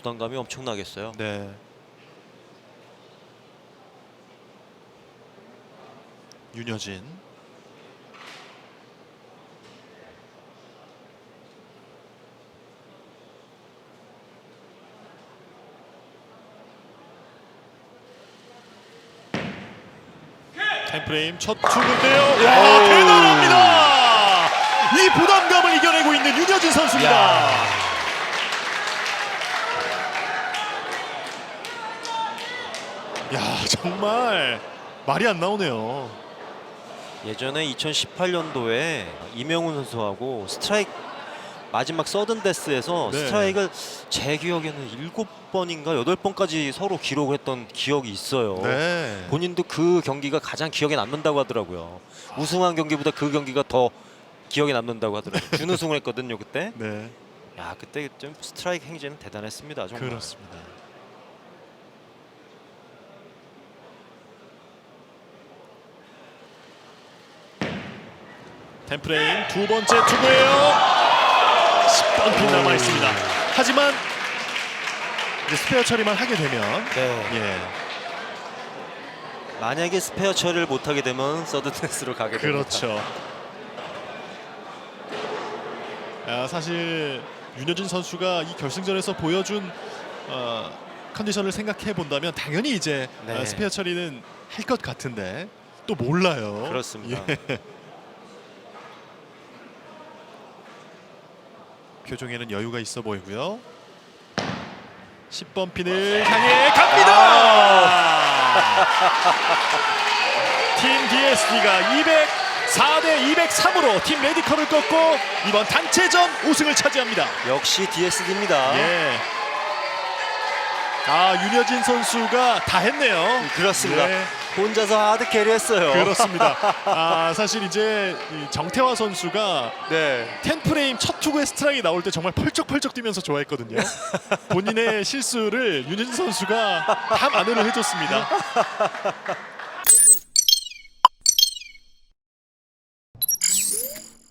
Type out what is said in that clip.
부담감이 엄청나겠어요. 네. 윤여진. 타임프레임 첫 투구인데요. 와 오. 대단합니다. 이 부담감을 이겨내고 있는 윤여진 선수입니다. 야. 야 정말 말이 안 나오네요. 예전에 2018년도에 이명훈 선수하고 스트라이크 마지막 서든 데스에서 네. 스트라이크를 제 기억에는 일곱 번인가 여덟 번까지 서로 기록을 했던 기억이 있어요. 네. 본인도 그 경기가 가장 기억에 남는다고 하더라고요. 우승한 경기보다 그 경기가 더 기억에 남는다고 하더라고요. 준우승을 했거든요 그때. 네 야 그때 좀 스트라이크 행진은 대단했습니다. 정말. 그렇습니다. 템프레임 두 번째 투구예요. 10번 핀 남아 있습니다. 하지만 이제 스페어 처리만 하게 되면 네. 예 만약에 스페어 처리를 못하게 되면 서든 데스로 가게 됩니다. 그렇죠. 아, 사실 윤여진 선수가 이 결승전에서 보여준 어, 컨디션을 생각해 본다면 당연히 이제 네. 어, 스페어 처리는 할 것 같은데 또 몰라요. 그렇습니다. 예. 표정에는 여유가 있어 보이고요. 10번 핀을 향해 갑니다. 팀 DSD가 204대 203으로 팀 레디컬을 꺾고 이번 단체전 우승을 차지합니다. 역시 DSD입니다. 예. 아 윤여진 선수가 다 했네요. 그렇습니다. 예. 혼자서 하드 캐리했어요. 그렇습니다. 아 사실 이제 이 정태화 선수가 네. 텐프레임 첫 투구에 스트라이크 나올 때 정말 펄쩍펄쩍 뛰면서 좋아했거든요. 본인의 실수를 윤여진 선수가 다 만회를 해줬습니다.